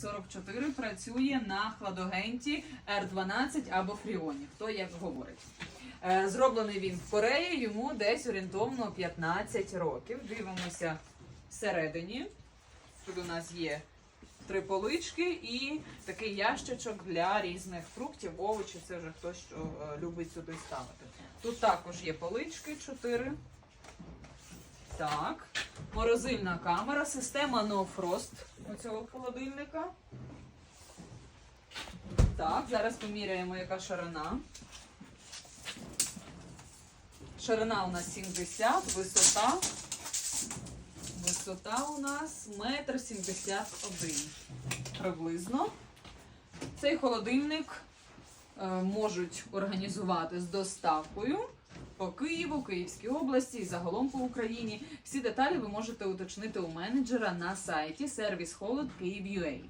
44 працює на хладогенті R12 або Фріоні, хто як говорить. Е, Зроблений він в Кореї, йому десь орієнтовно 15 років. Дивимося всередині. Тут у нас є три полички і такий ящичок для різних фруктів, овочів. Це вже хтось що е, любить сюди ставити. Тут також є полички 4. Так. Морозильна камера, система No Frost цього холодильника. Так, зараз поміряємо, яка ширина. Ширина у нас 70, висота. Висота у нас метр сімдесят один приблизно. Цей холодильник е, можуть організувати з доставкою по Києву, Київській області і загалом по Україні. Всі деталі ви можете уточнити у менеджера на сайті Київ.UA.